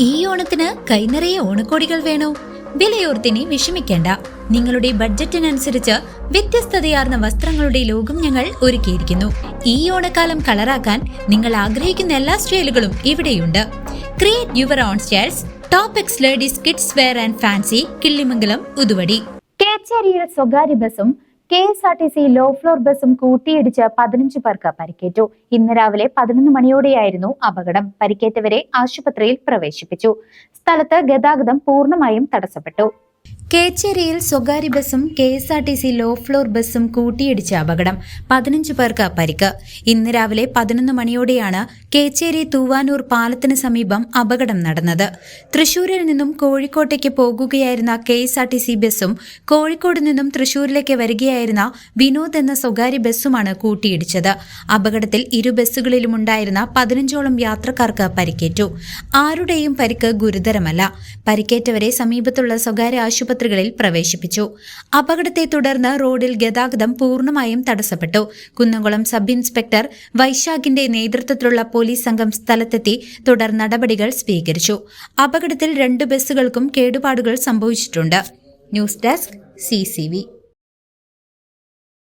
ഈ ഓണത്തിന് കൈനിറയെ ഓണക്കോടികൾ വേണോ? വിലയോർത്തിനി വിഷമിക്കേണ്ട. നിങ്ങളുടെ ബഡ്ജറ്റിനനുസരിച്ച് വ്യത്യസ്തതയാർന്ന വസ്ത്രങ്ങളുടെ ലോകം ഞങ്ങൾ ഒരുക്കിയിരിക്കുന്നു. ഈ ഓണക്കാലം കളറാക്കാൻ നിങ്ങൾ ആഗ്രഹിക്കുന്ന എല്ലാ സ്റ്റൈലുകളും ഇവിടെയുണ്ട്. Create your own styles top X ladies kids wear and fancy Killimangalam Uthuvadi. കേച്ചേരിയിൽ സ്വകാര്യ ബസും K S R T C low floor ബസും കൂട്ടിയിടിച്ച് പതിനഞ്ച് പേർക്ക് പരിക്കേറ്റു. ഇന്ന് രാവിലെ പതിനൊന്ന് മണിയോടെയായിരുന്നു അപകടം. പരിക്കേറ്റവരെ ആശുപത്രിയിൽ പ്രവേശിപ്പിച്ചു. സ്ഥലത്ത് ഗതാഗതം പൂർണമായും തടസ്സപ്പെട്ടു. കേച്ചേരിയിൽ സ്വകാര്യ ബസും K S R T C low floor ബസും കൂട്ടിയിടിച്ച അപകടം. പതിനഞ്ച് പേർക്ക് പരിക്ക്. ഇന്ന് രാവിലെ പതിനൊന്ന് മണിയോടെയാണ് കേച്ചേരി തൂവാനൂർ പാലത്തിന് സമീപം അപകടം നടന്നത്. തൃശൂരിൽ നിന്നും കോഴിക്കോട്ടേക്ക് പോകുകയായിരുന്ന K S R T C ബസും കോഴിക്കോട് നിന്നും തൃശൂരിലേക്ക് വരികയായിരുന്ന വിനോദ് എന്ന സ്വകാര്യ ബസ്സുമാണ് കൂട്ടിയിടിച്ചത്. അപകടത്തിൽ ഇരു ബസ്സുകളിലും ഉണ്ടായിരുന്ന പതിനഞ്ചോളം യാത്രക്കാർക്ക് പരിക്കേറ്റു. ആരുടെയും പരിക്ക് ഗുരുതരമല്ല. പരിക്കേറ്റവരെ സമീപത്തുള്ള സ്വകാര്യ ആശുപത്രികളിൽ പ്രവേശിപ്പിച്ചു. അപകടത്തെ തുടർന്ന് റോഡിൽ ഗതാഗതം പൂർണമായും തടസ്സപ്പെട്ടു. കുന്നംകുളം സബ് ഇൻസ്പെക്ടർ വൈശാഖിന്റെ നേതൃത്വത്തിലുള്ള പോലീസ് സംഘം സ്ഥലത്തെത്തി തുടർ നടപടികൾ സ്വീകരിച്ചു. അപകടത്തിൽ രണ്ട് ബസ്സുകൾക്കും കേടുപാടുകൾ സംഭവിച്ചിട്ടുണ്ട്. News desk C